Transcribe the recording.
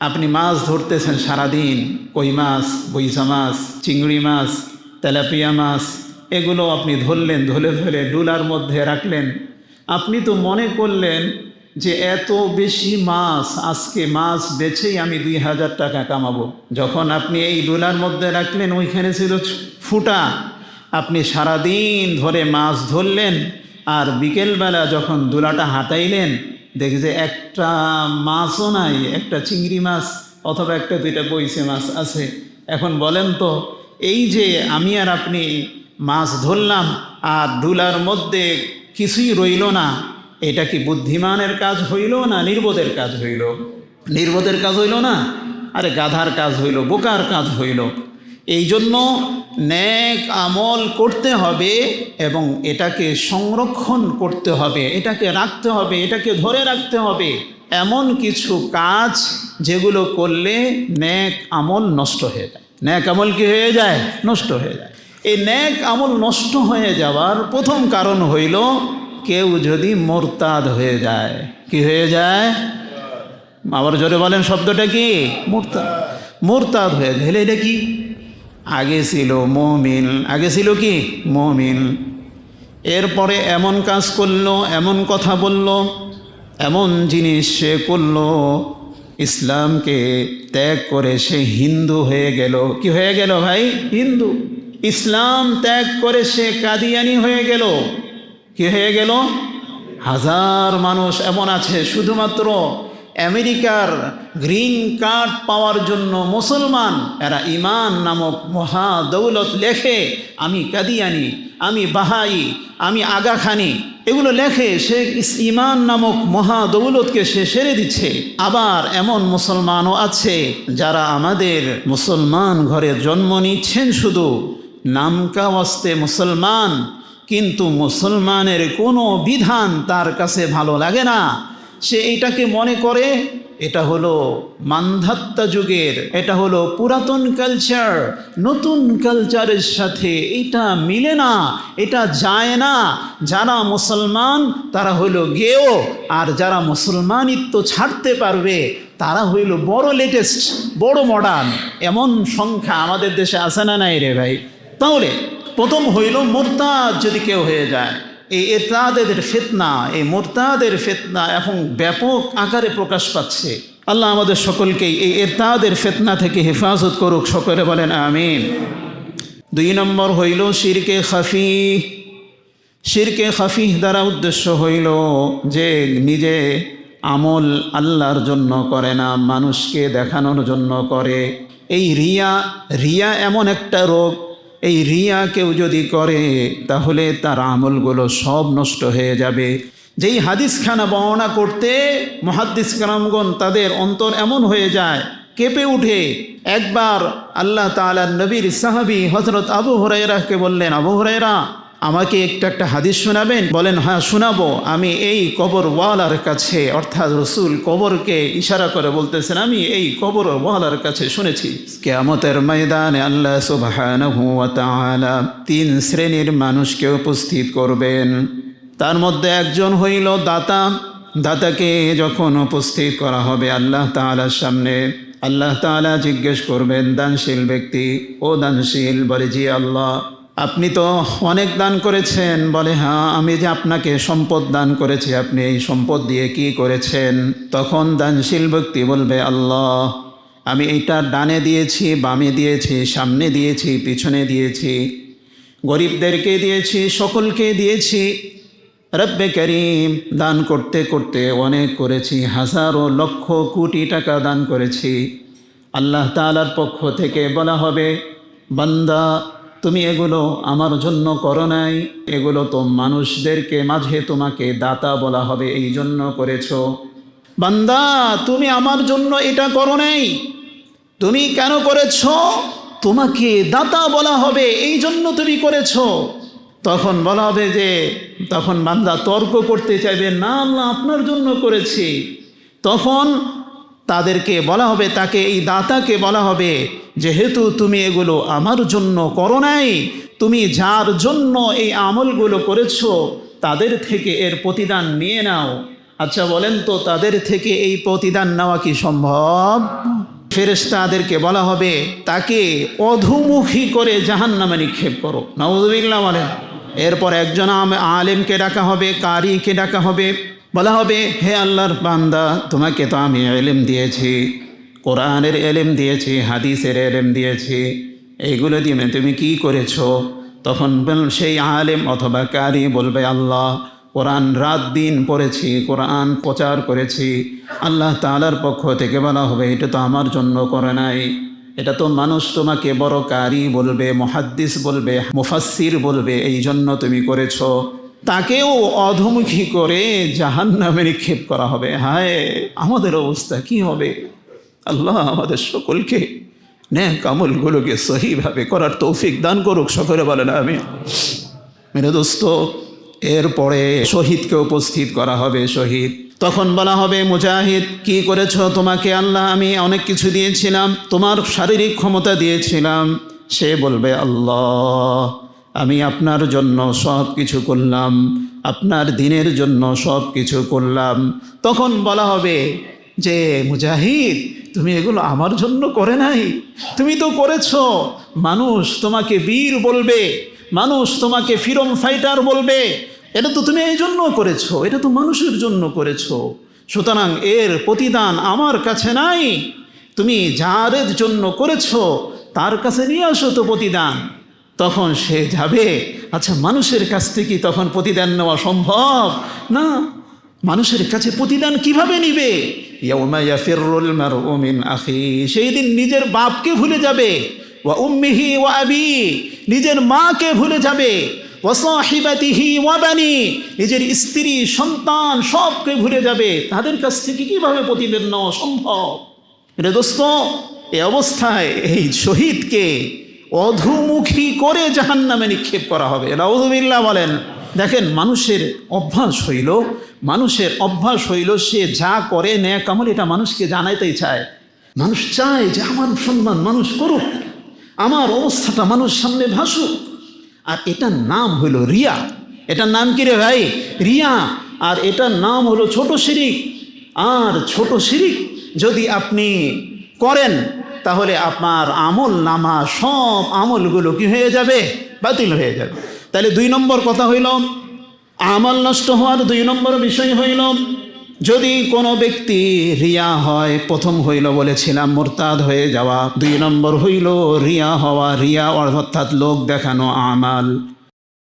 আপনি মাছ ধরতেছেন সারাদিন, কই মাছ বইসা মাছ, চিংড়ি মাছ, তেলাপিয়া মাছ, এগুলো আপনি ধরলেন, ধরে ধরে ডুলার মধ্যে রাখলেন। আপনি তো মনে করলেন যে এত বেশি মাছ, আজকে মাছ বেছেই আমি দুই হাজার টাকা কামাবো। যখন আপনি এই ডুলার মধ্যে রাখলেন, ওইখানে ছিল ফুটা। আপনি সারাদিন ধরে মাছ ধরলেন, আর বিকেলবেলা যখন দুলাটা হাতাইলেন দেখি যে একটা মাছও নাই, একটা চিংড়ি মাছ অথবা একটা দুইটা বইসে মাছ আছে। এখন বলেন তো, এই যে আমি আর আপনি মাছ ধরলাম আর দুলার মধ্যে কিছুই রইল না, এটা কি বুদ্ধিমানের কাজ হইল না নির্বোধের কাজ হইল? নির্বোধের কাজ হইল না? আরে গাধার কাজ হইল, বোকার কাজ হইল। এই জন্য ন্যাক আমল করতে হবে এবং এটাকে সংরক্ষণ করতে হবে, এটাকে রাখতে হবে, এটাকে ধরে রাখতে হবে। এমন কিছু কাজ যেগুলো করলে ন্যাক আমল নষ্ট হয়ে যায়। ন্যাক আমল কি হয়ে যায়? নষ্ট হয়ে যায়। এই ন্যাক আমল নষ্ট হয়ে যাওয়ার প্রথম কারণ হইল কেউ যদি মোরতাদ হয়ে যায়, কি হয়ে যায়? আবার জোরে বলেন শব্দটা কি? মোরতাদ। মোরতাদ হয়ে যায়। এটা কি? আগে ছিল মমিন। আগে ছিল কি? মমিন। এরপরে এমন কাজ করল, এমন কথা বলল, এমন জিনিস সে করল, ইসলামকে ত্যাগ করে সে হিন্দু হয়ে গেল। কি হয়ে গেল ভাই? হিন্দু। ইসলাম ত্যাগ করে সে কাদিয়ানি হয়ে গেল। কি হয়ে গেল? হাজার মানুষ এমন আছে, শুধুমাত্র আমেরিকার গ্রিন কার্ড পাওয়ার জন্য মুসলমান, এরা ইমান নামক মহা দৌলত লেখে, আমি কাদিয়ানি, আমি বাহাই, আমি আগাখানি, এগুলো লেখে সে ইমান নামক মহা দৌলতকে সে সেরে দিচ্ছে। আবার এমন মুসলমানও আছে যারা আমাদের মুসলমান ঘরে জন্ম নিচ্ছেন শুধু নামকা ওয়াস্তে মুসলমান, কিন্তু মুসলমানের কোনো বিধান তার কাছে ভালো লাগে না। সে এটাকে মনে করে, এটা হলো মান্ধাত্তা যুগের, এটা হলো পুরাতন কালচার নতুন কালচারের সাথে এটা মিলে না, এটা যায় না। যারা মুসলমান, তারা হইল গেও, আর যারা মুসলমানিত্ব ছাড়তে পারবে, তারা হইল বড় লেটেস্ট বড় মডার্ন এমন সংখ্যা আমাদের দেশে আসে না নাই রে ভাই? তাহলে প্রথম হইল মোরতাদ যদি কেউ হয়ে যায়। এই এতাদের ফেতনা, এই মোরতাদের ফেতনা এখন ব্যাপক আকারে প্রকাশ পাচ্ছে। আল্লাহ আমাদের সকলকেই এই এতাদের ফেতনা থেকে হেফাজত করুক, সকলে বলেন আমিন। দুই নম্বর হইল শিরকে খাফি। শিরকে খাফিহ দ্বারা উদ্দেশ্য হইল যে নিজে আমল আল্লাহর জন্য করে না, মানুষকে দেখানোর জন্য করে। এই রিয়া রিয়া এমন একটা রোগ এই রিয়া কেউ যদি করে, তাহলে তার আমলগুলো সব নষ্ট হয়ে যাবে। যেই হাদিসখানা বর্ণনা করতে মহাদিস কালামগণ তাদের অন্তর এমন হয়ে যায়, কেঁপে উঠে। একবার আল্লাহ তালার নবীর সাহাবি হজরত আবু হরাইরাকে বললেন, আবু হরাইরা আমাকে একটা একটা হাদিস শোনাবেন? বলেন হ্যাঁ শোনাবো। আমি এই কবর ওয়ালার কাছে, অর্থাৎ রসুল কবরকে ইশারা করে বলতেছেন, আমি এই কবর ওয়ালার কাছে শুনেছি। কেয়ামতের ময়দানে আল্লাহ তাআলা তিন শ্রেণির মানুষকে উপস্থিত করবেন। তার মধ্যে একজন হইল দাতা। দাতাকে যখন উপস্থিত করা হবে আল্লাহ তাআলার সামনে, আল্লাহ তাআলা জিজ্ঞেস করবেন, দানশীল ব্যক্তি ও দানশীল বলে, জি আল্লাহ। আপনি তো অনেক দান করেছেন। বলে হ্যাঁ আমি যে আপনাকে সম্পদ দান করেছি, আপনি এই সম্পদ দিয়ে কি করেছেন? তখন দানশীল ব্যক্তি বলবে, আল্লাহ, আমি এইটা ডানে দিয়েছি, বামে দিয়েছি, সামনে দিয়েছি, পিছনে দিয়েছি। গরিবদেরকে দিয়েছি, সকলকে দিয়েছি। রব্বে করিম, দান করতে করতে অনেক করেছি, হাজারো লক্ষ কোটি টাকা দান করেছি। আল্লাহ তালার পক্ষ থেকে বলা হবে, বান্দা তুমি এগুলো আমার জন্য করো নাই, এগুলো তো মানুষদেরকে মাঝে তোমাকে দাতা বলা হবে, এই জন্য করেছ। বান্দা, তুমি আমার জন্য এটা করো নাই। তুমি কেন করেছ? তোমাকে দাতা বলা হবে, এই জন্য তুমি করেছ। তখন বলা হবে যে, তখন বান্দা তর্ক করতে চাইবে, না, আল্লাহ আপনার জন্য করেছি। তখন তাদেরকে বলা হবে, তাকে এই দাতাকে বলা হবে, যেহেতু তুমি এগুলো আমার জন্য করো নাই, তুমি যার জন্য এই আমলগুলো করেছ, তাদের থেকে এর প্রতিদান নিয়ে নাও। আচ্ছা বলেন তো, তাদের থেকে এই প্রতিদান নেওয়া কি সম্ভব? ফেরেশতাদেরকে বলা হবে, তাকে অধুমুখী করে জাহান নামে নিক্ষেপ করো। নওয়াজবিল্লা বলেন। এরপর একজন আলেমকে ডাকা হবে, কারিকে ডাকা হবে। বলা হবে, হে আল্লাহর বান্দা, তোমাকে তো আমি এলেম দিয়েছি, কোরআনের এলেম দিয়েছি, হাদিসের এলেম দিয়েছি। এইগুলো দিয়ে তুমি কি করেছ? তখন সেই আলেম অথবা কারি বলবে, আল্লাহ, কোরআন রাত দিন পড়েছি, কোরআন প্রচার করেছি। আল্লাহ তাআলার পক্ষ থেকে বলা হবে, এটা তো আমার জন্য করে নাই। এটা তো মানুষ তোমাকে বড় কারি বলবে, মহাদ্দিস বলবে, মুফাসসির বলবে এই জন্য তুমি করেছ। তাকেও অধমুখী করে জাহান নামে নিক্ষেপ করা হবে। হায়, আমাদের অবস্থা কি হবে? আল্লাহ আমাদের সকলকে ন্যাক আমলগুলোকে সহিভাবে করার তৌফিক দান করুক, সকলে বলেন আমি মেরে দোস্ত, এরপরে শহীদকে উপস্থিত করা হবে, শহীদ। তখন বলা হবে, মুজাহিদ, কি করেছ তোমাকে? আল্লাহ, আমি অনেক কিছু দিয়েছিলাম, তোমার শারীরিক ক্ষমতা দিয়েছিলাম। সে বলবে, আল্লাহ। আমি আপনার জন্য সব কিছু করলাম, আপনার দিনের জন্য সব কিছু করলাম। তখন বলা হবে যে, মুজাহিদ, তুমি এগুলো আমার জন্য করে নাই। তুমি তো করেছ। মানুষ তোমাকে বীর বলবে, মানুষ তোমাকে ফিরম ফাইটার বলবে। এটা তো তুমি এই জন্য করেছ, এটা তো মানুষের জন্য করেছ। সুতরাং এর প্রতিদান আমার কাছে নাই। তুমি যারের জন্য করেছ, তার কাছে নিয়ে আসো তো প্রতিদান। তখন সে যাবে। আচ্ছা মানুষের কাছ থেকে তখন প্রতিদান নেওয়া সম্ভব? না, মানুষের কাছে প্রতিদান কীভাবে নিবে? সেই দিন নিজের বাপকে ভুলে যাবে। ওয়া উম্মিহি ওয়া আবি, নিজের মাকে ভুলে যাবে। নিজের স্ত্রী, সন্তান সবকে ভুলে যাবে। তাদের কাছ থেকে কীভাবে প্রতিদান নেওয়া সম্ভব? রে দোস্ত এই অবস্থায় এই শহীদকে অধুমুখী করে জাহান নামে নিক্ষেপ করা হবে। রাউদুবিল্লাহ বলেন, দেখেন মানুষের অভ্যাস হইল, মানুষের অভ্যাস হইল সে যা করে ন্যাক আমল, এটা মানুষকে জানাইতেই চায়। মানুষ চায় যে আমার সম্মান মানুষ করুক, আমার অবস্থাটা মানুষ সামনে ভাসুক। আর এটার নাম হইল রিয়া। এটার নাম কি রে ভাই? রিয়া। আর এটার নাম হলো ছোট শিরিক। আর ছোট শিরিক যদি আপনি করেন তাহলে আপনার আমল নামা সব আমলগুলো কি হয়ে যাবে? বাতিল হয়ে যাবে। তাহলে দুই নম্বর কথা হইল, আমল নষ্ট হওয়ার দুই নম্বর বিষয় হইল, যদি কোনো ব্যক্তি রিয়া হয়, প্রথম হইল বলেছিলাম, মোরতাদ হয়ে যাওয়া। দুই নম্বর হইল, রিয়া হওয়া, রিয়া অর্থাৎ লোক দেখানো আমাল।